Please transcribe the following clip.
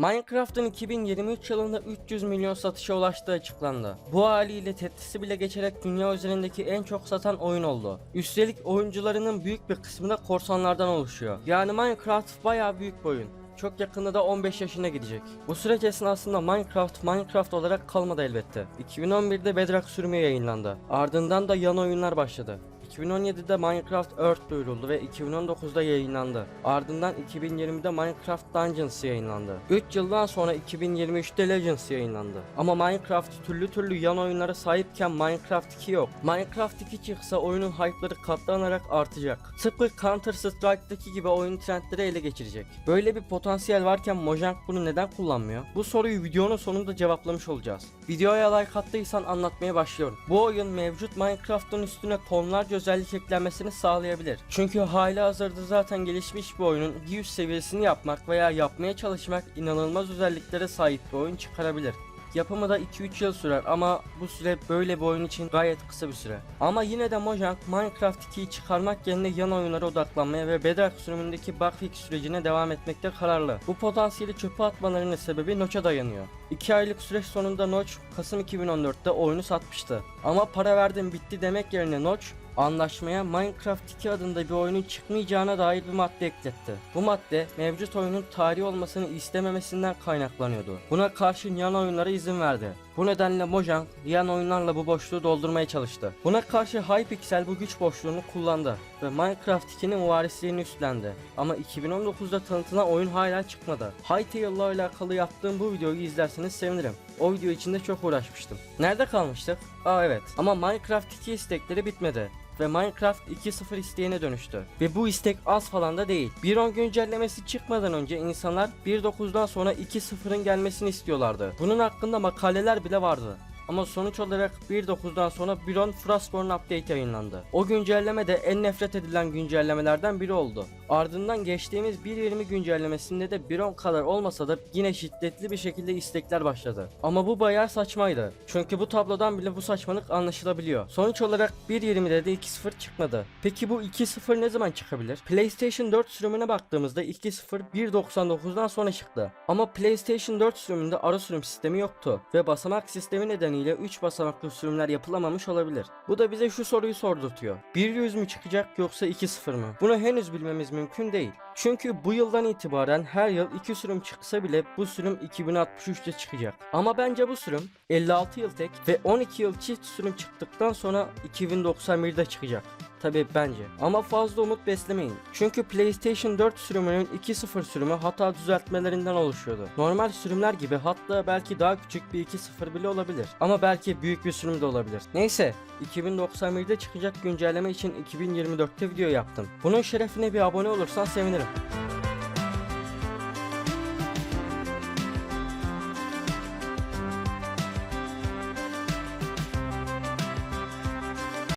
Minecraft'ın 2023 yılında 300 milyon satışa ulaştığı açıklandı. Bu haliyle Tetris'i bile geçerek dünya üzerindeki en çok satan oyun oldu. Üstelik oyuncularının büyük bir kısmı da korsanlardan oluşuyor. Yani Minecraft bayağı büyük bir oyun. Çok yakında da 15 yaşına gidecek. Bu süreç esnasında Minecraft Minecraft olarak kalmadı elbette. 2011'de Bedrock sürümü yayınlandı. Ardından da yan oyunlar başladı. 2017'de Minecraft Earth duyuruldu ve 2019'da yayınlandı. Ardından 2020'de Minecraft Dungeons yayınlandı. 3 yıldan sonra 2023'te Legends yayınlandı. Ama Minecraft türlü türlü yan oyunlara sahipken Minecraft 2 yok. Minecraft 2 çıksa oyunun hype'ları katlanarak artacak. Tıpkı Counter Strike'daki gibi oyun trendleri ele geçirecek. Böyle bir potansiyel varken Mojang bunu neden kullanmıyor? Bu soruyu videonun sonunda cevaplamış olacağız. Videoya like attıysan anlatmaya başlıyorum. Bu oyun mevcut Minecraft'ın üstüne tonlarca özellik eklenmesini sağlayabilir. Çünkü hali hazırda zaten gelişmiş bir oyunun 100 seviyesini yapmak veya yapmaya çalışmak inanılmaz özelliklere sahip bir oyun çıkarabilir. Yapımı da 2-3 yıl sürer ama bu süre böyle bir oyun için gayet kısa bir süre. Ama yine de Mojang Minecraft 2'yi çıkarmak yerine yan oyunlara odaklanmaya ve Bedrock sürümündeki bug fix sürecine devam etmekte kararlı. Bu potansiyeli çöpe atmalarının sebebi Notch'a dayanıyor. 2 aylık süreç sonunda Notch Kasım 2014'te oyunu satmıştı. Ama para verdim bitti demek yerine Notch anlaşmaya Minecraft 2 adında bir oyunun çıkmayacağına dair bir madde ekletti. Bu madde mevcut oyunun tarihi olmasını istememesinden kaynaklanıyordu. Buna karşın yan oyunlara izin verdi. Bu nedenle Mojang yan oyunlarla bu boşluğu doldurmaya çalıştı. Buna karşı Hypixel bu güç boşluğunu kullandı ve Minecraft 2'nin varisliğini üstlendi. Ama 2019'da tanıtılan oyun hala çıkmadı. Hytale'la alakalı yaptığım bu videoyu izlerseniz sevinirim. O video için de çok uğraşmıştım. Nerede kalmıştık? Aa evet. Ama Minecraft 2 istekleri bitmedi ve Minecraft 2.0 isteğine dönüştü. Ve bu istek az falan da değil. 1.10 güncellemesi çıkmadan önce insanlar 1.9'dan sonra 2.0'ın gelmesini istiyorlardı. Bunun hakkında makaleler bile vardı. Ama sonuç olarak 1.9'dan sonra Biron Frostborn Update yayınlandı. O güncelleme de en nefret edilen güncellemelerden biri oldu. Ardından geçtiğimiz 1.20 güncellemesinde de Biron kadar olmasa da yine şiddetli bir şekilde istekler başladı. Ama bu bayağı saçmaydı. Çünkü bu tablodan bile bu saçmalık anlaşılabiliyor. Sonuç olarak 1.20'de de 2.0 çıkmadı. Peki bu 2.0 ne zaman çıkabilir? PlayStation 4 sürümüne baktığımızda 2.0 1.99'dan sonra çıktı. Ama PlayStation 4 sürümünde ara sürüm sistemi yoktu ve basamak sistemi nedeniyle 3 basamaklı sürümler yapılamamış olabilir. Bu da bize şu soruyu sordurtuyor. 1.100 mü çıkacak yoksa 2.0 mı? Bunu henüz bilmemiz mümkün değil. Çünkü bu yıldan itibaren her yıl 2 sürüm çıksa bile bu sürüm 2063'te çıkacak. Ama bence bu sürüm 56 yıl tek ve 12 yıl çift sürüm çıktıktan sonra 2091'de çıkacak. Tabi bence. Ama fazla umut beslemeyin. Çünkü PlayStation 4 sürümünün 2.0 sürümü hata düzeltmelerinden oluşuyordu. Normal sürümler gibi hatta belki daha küçük bir 2.0 bile olabilir. Ama belki büyük bir sürüm de olabilir. Neyse 2091'de çıkacak güncelleme için 2024'te video yaptım. Bunun şerefine bir abone olursan sevinirim.